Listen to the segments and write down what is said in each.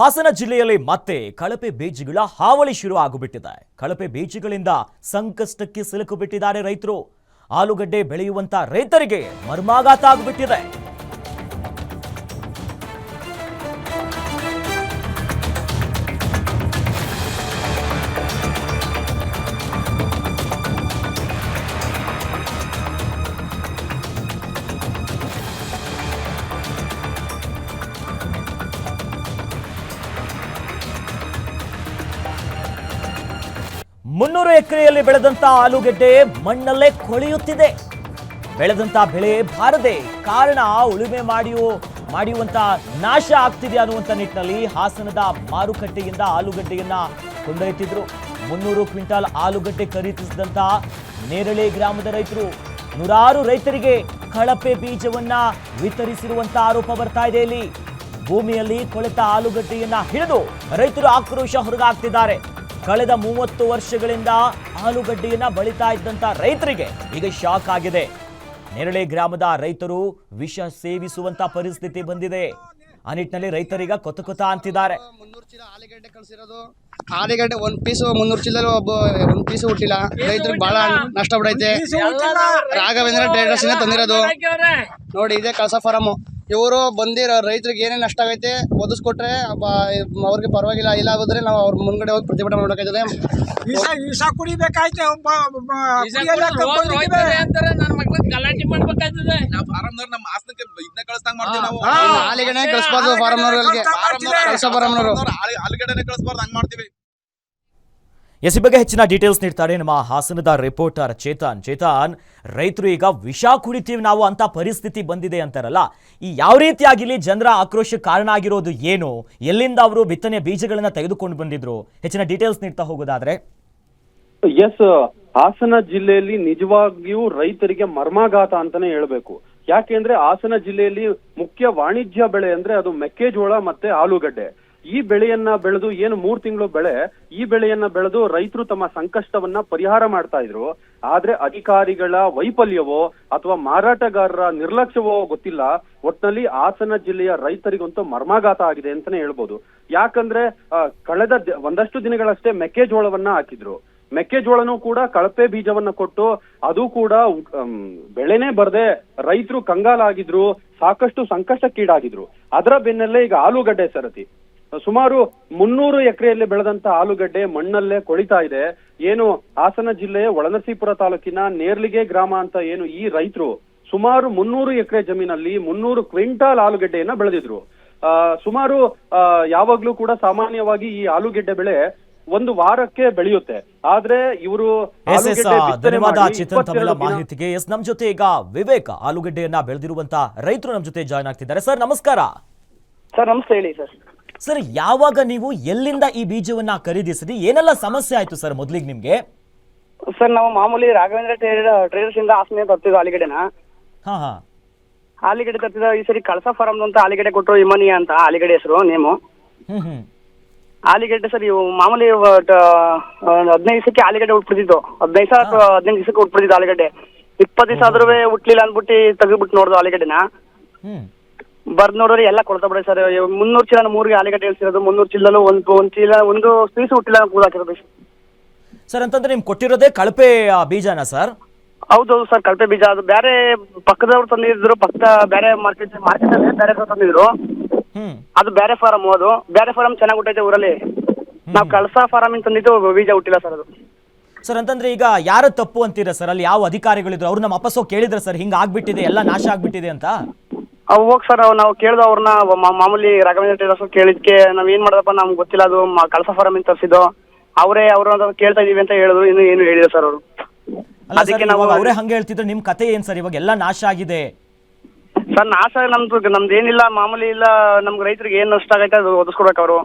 ಹಾಸನ ಜಿಲ್ಲೆಯಲ್ಲಿ ಮತ್ತೆ ಕಳಪೆ ಬೀಜಗಳ ಹಾವಳಿ ಶುರು ಆಗಿಬಿಟ್ಟಿದೆ ಕಳಪೆ ಬೀಜಗಳಿಂದ ಸಂಕಷ್ಟಕ್ಕೆ ಸಿಲುಕು ಬಿಟ್ಟಿದ್ದಾರೆ ರೈತರು. ಆಲೂಗಡ್ಡೆ ಬೆಳೆಯುವಂತ ರೈತರಿಗೆ ಮರ್ಮಾಘಾತ ಆಗಿಬಿಟ್ಟಿದೆ. ಮುನ್ನೂರು ಎಕರೆಯಲ್ಲಿ ಬೆಳೆದಂತ ಆಲೂಗೆಡ್ಡೆ ಮಣ್ಣಲ್ಲೇ ಕೊಳೆಯುತ್ತಿದೆ. ಬೆಳೆದಂತ ಬೆಳೆ ಬಾರದೆ ಕಾರಣ ಉಳುಮೆ ಮಾಡಿಯೋ ಮಾಡಿಯುವಂತ ನಾಶ ಆಗ್ತಿದೆ ಅನ್ನುವಂತ ನಿಟ್ಟಿನಲ್ಲಿ ಹಾಸನದ ಮಾರುಕಟ್ಟೆಯಿಂದ ಆಲೂಗಡ್ಡೆಯನ್ನ ಕೊಂಡೊಯ್ತಿದ್ರು ಮುನ್ನೂರು ಕ್ವಿಂಟಾಲ್ ಆಲೂಗಡ್ಡೆ ಖರೀದಿಸಿದಂತ ನೇರಳೆ ಗ್ರಾಮದ ರೈತರು. ನೂರಾರು ರೈತರಿಗೆ ಕಳಪೆ ಬೀಜವನ್ನ ವಿತರಿಸಿರುವಂತ ಆರೋಪ ಬರ್ತಾ ಇದೆ ಇಲ್ಲಿ. ಭೂಮಿಯಲ್ಲಿ ಕೊಳೆತ ಆಲೂಗಡ್ಡೆಯನ್ನ ಹಿಡಿದು ರೈತರು ಆಕ್ರೋಶ ಹೊರಗಾಗ್ತಿದ್ದಾರೆ. ಕಳೆದ ಮೂವತ್ತು ವರ್ಷಗಳಿಂದ ಆಲೂಗಡ್ಡೆಯನ್ನ ಬಳಿತಾ ಇದ್ದಂತ ರೈತರಿಗೆ ಈಗ ಶಾಕ್ ಆಗಿದೆ. ನೆರಳೆ ಗ್ರಾಮದ ರೈತರು ವಿಷ ಸೇವಿಸುವಂತ ಪರಿಸ್ಥಿತಿ ಬಂದಿದೆ. ಆ ನಿಟ್ಟಿನಲ್ಲಿ ರೈತರೀಗ ಕೊತ ಕೊತ ಅಂತಿದ್ದಾರೆ. ಮುನ್ನೂರು ಚೀಲ ಆಲೂಗಡ್ಡೆ ಕಳ್ಸಿರೋದು. ಆಲೂಗಡ್ಡೆ ಒಂದ್ ಪೀಸು ಮುನ್ನೂರು ಚೀಲದಲ್ಲಿ ಒಬ್ಬ ಒಂದ್ ಪೀಸು ಹುಟ್ಟಿಲ್ಲ. ರೈತರಿಗೆ ಬಹಳ ನಷ್ಟ ಬಿಡೈತೆ ರಾಘವೇಂದ್ರ ಟ್ರೇಡರ್ಸ್ ತಂದಿರೋದು. ನೋಡಿ ಇದೆ ಕಳಸ ಫಾರಮ್. ಇವರು ಬಂದಿರೋ ರೈತರಿಗೆ ಏನೇನು ನಷ್ಟ ಆಗೈತೆ ಒದಿಸ್ಕೊಟ್ರೆ ಬ- ಅವ್ರಿಗೆ ಪರವಾಗಿಲ್ಲ ಇಲ್ಲ ಆಗೋದ್ರೆ ನಾವು ಅವ್ರ ಮುಂದ್ಗಡೆ ಹೋಗಿ ಪ್ರತಿಭಟನೆ ಮಾಡೋಕ್ಕಾಯ್ತದೆ ವಿಷ ಕುಡಿಬೇಕಾಯ್ತು ಗಲಾಟೆ ಮಾಡ್ಬೇಕಾಯ್ತದೆ. ನಮ್ಮ ಹಾಸನಕ್ಕೆ ಇದನ್ನ ಕಳಿಸ್ದಂಗ್ ಮಾಡ್ತೀವಿ ನಾವು. ಆಲೂಗಡ್ಡೆ ಕಳಿಸ್ಬಾರ್ದು ಫಾರಮ್ನವ್ರಿಗೆ. ಕಳಸ ಫಾರಮ್ನವರು ಆಲೂಗಡ್ಡೆನೇ ಕಳಿಸ್ಬಾರ್ದು ಹಂಗ್ ಮಾಡ್ತೀವಿ. ಎಸ್ ಬಗ್ಗೆ ಹೆಚ್ಚಿನ ಡೀಟೇಲ್ಸ್ ನೀಡ್ತಾರೆ ನಮ್ಮ ಹಾಸನದ ರಿಪೋರ್ಟರ್ ಚೇತನ್. ಚೇತನ್, ರೈತರು ಈಗ ವಿಷ ಕುಡಿತೀವಿ ನಾವು ಅಂತ ಪರಿಸ್ಥಿತಿ ಬಂದಿದೆ ಅಂತಾರಲ್ಲ, ಈ ಯಾವ ರೀತಿಯಾಗಿ ಜನರ ಆಕ್ರೋಶಕ್ಕೆ ಕಾರಣ ಆಗಿರೋದು ಏನು? ಎಲ್ಲಿಂದ ಅವರು ಬಿತ್ತನೆ ಬೀಜಗಳನ್ನ ತೆಗೆದುಕೊಂಡು ಬಂದಿದ್ರು? ಹೆಚ್ಚಿನ ಡೀಟೇಲ್ಸ್ ನೀಡ್ತಾ ಹೋಗೋದಾದ್ರೆ. ಎಸ್ ಹಾಸನ ಜಿಲ್ಲೆಯಲ್ಲಿ ನಿಜವಾಗಿಯೂ ರೈತರಿಗೆ ಮರ್ಮಾಘಾತ ಅಂತಾನೆ ಹೇಳ್ಬೇಕು. ಯಾಕೆಂದ್ರೆ ಹಾಸನ ಜಿಲ್ಲೆಯಲ್ಲಿ ಮುಖ್ಯ ವಾಣಿಜ್ಯ ಬೆಳೆ ಅಂದ್ರೆ ಅದು ಮೆಕ್ಕೆಜೋಳ ಮತ್ತೆ ಆಲೂಗಡ್ಡೆ. ಈ ಬೆಳೆಯನ್ನ ಬೆಳೆದು ಏನು ಮೂರ್ ತಿಂಗಳು ಬೆಳೆ, ಈ ಬೆಳೆಯನ್ನ ಬೆಳೆದು ರೈತರು ತಮ್ಮ ಸಂಕಷ್ಟವನ್ನ ಪರಿಹಾರ ಮಾಡ್ತಾ ಇದ್ರು. ಆದ್ರೆ ಅಧಿಕಾರಿಗಳ ವೈಫಲ್ಯವೋ ಅಥವಾ ಮಾರಾಟಗಾರರ ನಿರ್ಲಕ್ಷ್ಯವೋ ಗೊತ್ತಿಲ್ಲ. ಒಟ್ನಲ್ಲಿ ಹಾಸನ ಜಿಲ್ಲೆಯ ರೈತರಿಗಂತೂ ಮರ್ಮಾಘಾತ ಆಗಿದೆ ಅಂತಾನೆ ಹೇಳ್ಬೋದು. ಯಾಕಂದ್ರೆ ಕಳೆದ ಒಂದಷ್ಟು ದಿನಗಳಷ್ಟೇ ಮೆಕ್ಕೆಜೋಳವನ್ನ ಹಾಕಿದ್ರು. ಮೆಕ್ಕೆಜೋಳನೂ ಕೂಡ ಕಳಪೆ ಬೀಜವನ್ನ ಕೊಟ್ಟು ಅದು ಕೂಡ ಬೆಳೆನೇ ಬರದೆ ರೈತರು ಕಂಗಾಲಾಗಿದ್ರು, ಸಾಕಷ್ಟು ಸಂಕಷ್ಟಕ್ಕೀಡಾಗಿದ್ರು. ಅದರ ಬೆನ್ನಲ್ಲೇ ಈಗ ಆಲೂಗಡ್ಡೆ ಸರತಿ. ಸುಮಾರು ಮುನ್ನೂರು ಎಕರೆಯಲ್ಲಿ ಬೆಳೆದಂತ ಆಲೂಗಡ್ಡೆ ಮಣ್ಣಲ್ಲೇ ಕೊಳಿತಾ ಇದೆ. ಏನು ಹಾಸನ ಜಿಲ್ಲೆಯ ಒಳನರಸೀಪುರ ತಾಲೂಕಿನ ನೇರ್ಲಿಗೆ ಗ್ರಾಮ ಅಂತ ಏನು ಈ ರೈತರು ಸುಮಾರು ಮುನ್ನೂರು ಎಕರೆ ಜಮೀನಲ್ಲಿ ಮುನ್ನೂರು ಕ್ವಿಂಟಾಲ್ ಆಲೂಗಡ್ಡೆಯನ್ನ ಬೆಳೆದಿದ್ರು. ಆ, ಸುಮಾರು ಆ, ಯಾವಾಗ್ಲೂ ಕೂಡ ಸಾಮಾನ್ಯವಾಗಿ ಈ ಆಲೂಗಡ್ಡೆ ಬೆಳೆ ಒಂದು ವಾರಕ್ಕೆ ಬೆಳೆಯುತ್ತೆ. ಆದ್ರೆ ಇವರು ಧನ್ಯವಾದ ಚೇತನ್ ತಮಿಳ ಮಾಹಿತಿಗೆ. ಎಸ್ ನಮ್ ಜೊತೆ ಈಗ ವಿವೇಕ್ ಆಲೂಗಡ್ಡೆಯನ್ನ ಬೆಳೆದಿರುವಂತ ರೈತರು ನಮ್ ಜೊತೆ ಜಾಯ್ನ್ ಆಗ್ತಿದ್ದಾರೆ. ಸರ್ ನಮಸ್ಕಾರ. ಸರ್ ನಮಸ್ತೆ ಹೇಳಿ ಸರ್. ಸರ್ ಯಾವಾಗ ನೀವು ಎಲ್ಲಿಂದ ಈ ಬೀಜವನ್ನ ಖರೀದಿಸಿದ್ರಿ? ಏನೆಲ್ಲ ಸಮಸ್ಯೆ ಆಯ್ತು ಸರ್ ಮೊದ್ಲಿಗೆ ನಿಮ್ಗೆ? ಸರ್ ನಾವು ಮಾಮೂಲಿ ರಾಘವೇಂದ್ರ ಟ್ರೇಡರ್ ಟ್ರೇಡರ್ಸ್ ಇಂದ ಆಸ್ಮೆ ತರ್ತಿದ್ವಿ ಆಲಿಗಡೆನ ಹಾ ಹಾ. ಆಲಿಗಡ್ಡೆ ತರ್ತಿದ್ದ ಈ ಸರಿ ಕಳಸ ಫಾರಂ ಅಂತ ಆಲಿಗಡೆ ಕೊಟ್ಟರು ಇಮನಿ ಅಂತ ಆಲಿಗಡೆ ಹೆಸರು ನೇಮು. ಹ್ಮ್ ಹ್ಮ್. ಆಲಿಗಡ್ಡೆ ಸರ್ ಇವು ಮಾಮೂಲಿ ಹದಿನೈದು ದಿವಸಕ್ಕೆ ಆಲಿಗಡ್ಡೆ ಉಟ್ಬಿಡ್ತಿದ್ದು ಹದಿನೈದು ಸಾವಿರ ಅಥವಾ ಹದಿನೈದು ದಿವಸಕ್ಕೆ ಉಟ್ಬಿಡ್ತಿದ್ದು ಆಲಿಗಡ್ಡೆ. ಇಪ್ಪತ್ತು ದಿವಸ ಆದ್ರೂ ಹುಟ್ಲಿಲ್ಲ ಅಂದ್ಬಿಟ್ಟು ತೆಗೆದ್ಬಿಟ್ಟು ನೋಡ್ದು ಆಲಿಗಡ್ಡೆನ. ಬರ್ದ್ ನೋಡಿದ್ರೆ ಎಲ್ಲ ಕೊಡ್ತಾ ಬಿಡ ಸರ್. ಮುನ್ನೂರ್ ಚೀಲ ಮೂರ್ಗೆ ಆಲಿಗಡ್ಡೆ ಇಳಿಸಿರೋದು ಮುನ್ನೂರ್ ಚೀಲದಲ್ಲೂ ಒಂದ್ ಒಂದ್ ಚೀಲ ಒಂದು ಪೀಸ್ ಹುಟ್ಟಿಲ್ಲ ಕೂಡ ಹಾಕಿರೋದು ಸರ್ ಅಂತಂದ್ರೆ ನಿಮ್ ಕೊಟ್ಟಿರೋದೇ ಕಳಪೆ ಆ, ಬೀಜನಾ ಸರ್? ಹೌದೌದು ಸರ್ ಕಳಪೆ ಬೀಜ. ಅದು ಬೇರೆ ಪಕ್ಕದವ್ರು ತಂದಿದ್ರು ಪಕ್ಕ ಬೇರೆ ಮಾರ್ಕೆಟ್ ಮಾರ್ಕೆಟ್ ಅಲ್ಲಿ ಬೇರೆ ತಂದಿದ್ರು. ಹ್ಮ್. ಅದು ಬೇರೆ ಫಾರಮ್ ಅದು. ಬೇರೆ ಫಾರಮ್ ಚೆನ್ನಾಗಿ ಹುಟ್ಟೈತೆ ಊರಲ್ಲಿ. ನಾವು ಕಳಸ ಫಾರಮ್ ತಂದಿದ್ದು ಬೀಜ ಹುಟ್ಟಿಲ್ಲ ಸರ್ ಅದು. ಸರ್ ಅಂತಂದ್ರೆ ಈಗ ಯಾರು ತಪ್ಪು ಅಂತೀರಾ ಸರ್? ಅಲ್ಲಿ ಯಾವ ಅಧಿಕಾರಿಗಳಿದ್ರು? ಅವ್ರು ನಮ್ಮ ವಾಪಸ್ ಹೋಗಿ ಕೇಳಿದ್ರ ಸರ್ ಹಿಂಗ ಆಗ್ಬಿಟ್ಟಿದೆ ಎಲ್ಲ ನಾಶ ಆಗ್ಬಿಟ್ಟಿದೆ ಅಂತ? ಹೋಗಿ ಸರ್ ನಾವು ಕೇಳ್ದು ಅವ್ರನ್ನ ಮಾಮೂಲಿ ರಾಘವೇಂದ್ರ ಟೇಲರ್ಸ್ ಕೇಳಿದ್ಕೆ ನಾವ್ ಏನ್ ಮಾಡೋದಪ್ಪ ನಮ್ಗೆ ಗೊತ್ತಿಲ್ಲ ಅದು ಮ- ಕಳಸ ಫಾರಮ್ ಅಂತ ತರಿಸಿದ್ದು ಅವರೇ ಅವ್ರ ಕೇಳ್ತಾ ಇದೀವಿ ಅಂತ ಹೇಳಿದ್ರು ಇನ್ನು ಏನು ಹೇಳಿದ್ರು ಸರ್ ಅವರು. ಅಲ್ಲ ಸರ್ ಅದಕ್ಕೆ ನಾವು ಇವಾಗ ಅವರೇ ಹಂಗೆ ಹೇಳ್ತಿದ್ರೆ ನಿಮ್ ಕತೆ ಏನ್ ಸರ್ ಇವಾಗ ಎಲ್ಲ ನಾಶ ಆಗಿದೆ? ಸರ್ ನಾಶ ನಮ್ದು ನಮ್ದು ಏನಿಲ್ಲ ಮಾಮೂಲಿ ಇಲ್ಲ ನಮ್ಗೆ ರೈತರಿಗೆ ಏನ್ ನಷ್ಟ ಆಗೈತೆ ಅದು ಒದಿಸ್ಕೊಡ್ಬೇಕು ಅವರು.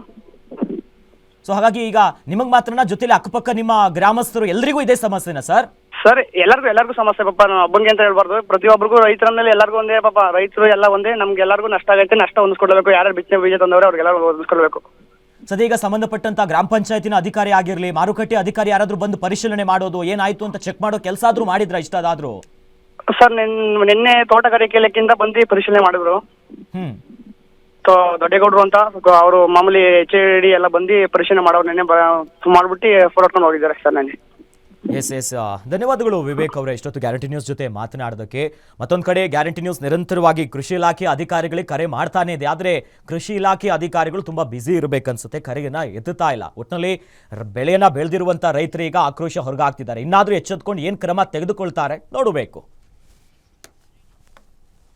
ಸೊ ಹಾಗಾಗಿ ಈಗ ನಿಮಗ್ ಮಾತ್ರನ ಜೊತೆಲಿ ಅಕ್ಕಪಕ್ಕ ನಿಮ್ಮ ಗ್ರಾಮಸ್ಥರು ಎಲ್ರಿಗೂ ಇದೇ ಸಮಸ್ಯೆನಾ ಸರ್ ಸರ್ ಎಲ್ಲರಿಗೂ ಎಲ್ಲರಿಗೂ ಸಮಸ್ಯೆ ಪಾಪ ನಾನು ಒಬ್ಬಂಗೆ ಅಂತ ಹೇಳ್ಬಾರ್ದು. ಪ್ರತಿಯೊಬ್ಬರಿಗೂ ರೈತರ ಮೇಲೆ ಎಲ್ಲರಿಗೂ ಒಂದೇ ಪಾಪ ರೈತರು ಎಲ್ಲ ಒಂದೇ ನಮ್ಗೆ ಎಲ್ಲರಿಗೂ ನಷ್ಟ ಆಗೈತೆ ನಷ್ಟ ಹೊಂದಿಸ್ಕೊಡ್ಬೇಕು ಯಾರು ಬಿಚ್ಚನೆ ಬೀಜ ತಂದವ್ರೆ ಅವ್ರಿಗೆಲ್ಲ ಹೊಂದಿಸ್ಕೊಳ್ಬೇಕು. ಸದ್ಯ ಸಂಬಂಧಪಟ್ಟಂತ ಗ್ರಾಮ ಪಂಚಾಯತಿನ ಅಧಿಕಾರಿ ಆಗಿರ್ಲಿ ಮಾರುಕಟ್ಟೆ ಅಧಿಕಾರಿ ಯಾರಾದ್ರೂ ಬಂದು ಪರಿಶೀಲನೆ ಮಾಡೋದು ಏನಾಯ್ತು ಅಂತ ಚೆಕ್ ಮಾಡೋ ಕೆಲಸ ಆದ್ರೂ ಮಾಡಿದ್ರ ಇಷ್ಟಾದ್ರೂ ಸರ್ ನಿನ್ ನಿನ್ನೆ ತೋಟಗಾರಿಕೆ ಇಲಾಖೆಯಿಂದ ಬಂದು ಪರಿಶೀಲನೆ ಮಾಡಿದ್ರು. ಹ್ಮ್. ದೊಡ್ಡೇಗೌಡರು ಅಂತ ಅವರು ಮಾಮೂಲಿ ಎಚ್ ಡಿ ಎಲ್ಲ ಬಂದು ಪರಿಶೀಲನೆ ಮಾಡೋರು ನೆನ್ನೆ ಬ ಮಾಡ್ಬಿಟ್ಟು ಫೋಟೋ ಹೋಗಿದ್ದಾರೆ ಸರ್ ನೆನ್ನೆ. Yes yes. ಧನ್ಯವಾದಗಳು ವಿವೇಕ್ ಅವರೇ. ಇಷ್ಟೊತ್ತು ಗ್ಯಾರಂಟಿ ನ್ಯೂಸ್ ಜೊತೆ ಮಾತನಾಡೋದಕ್ಕೆ ಮತ್ತೊಂದು ಕಡೆ ಗ್ಯಾರಂಟಿ ನ್ಯೂಸ್ ನಿರಂತರವಾಗಿ ಕೃಷಿ ಇಲಾಖೆ ಅಧಿಕಾರಿಗಳಿಗೆ ಕರೆ ಮಾಡ್ತಾನೆ ಇದೆ. ಆದರೆ ಕೃಷಿ ಇಲಾಖೆ ಅಧಿಕಾರಿಗಳು ತುಂಬ ಬ್ಯುಸಿ ಇರಬೇಕನ್ಸುತ್ತೆ. ಕರೆಯನ್ನು ಎತ್ತುತ್ತಾ ಇಲ್ಲ. ಒಟ್ಟಿನಲ್ಲಿ ಬೆಳೆಯನ್ನು ಬೆಳೆದಿರುವಂಥ ರೈತರು ಈಗ ಆಕ್ರೋಶ ಹೊರಗಾಗ್ತಿದ್ದಾರೆ. ಇನ್ನಾದರೂ ಎಚ್ಚೆತ್ಕೊಂಡು ಏನು ಕ್ರಮ ತೆಗೆದುಕೊಳ್ತಾರೆ ನೋಡಬೇಕು.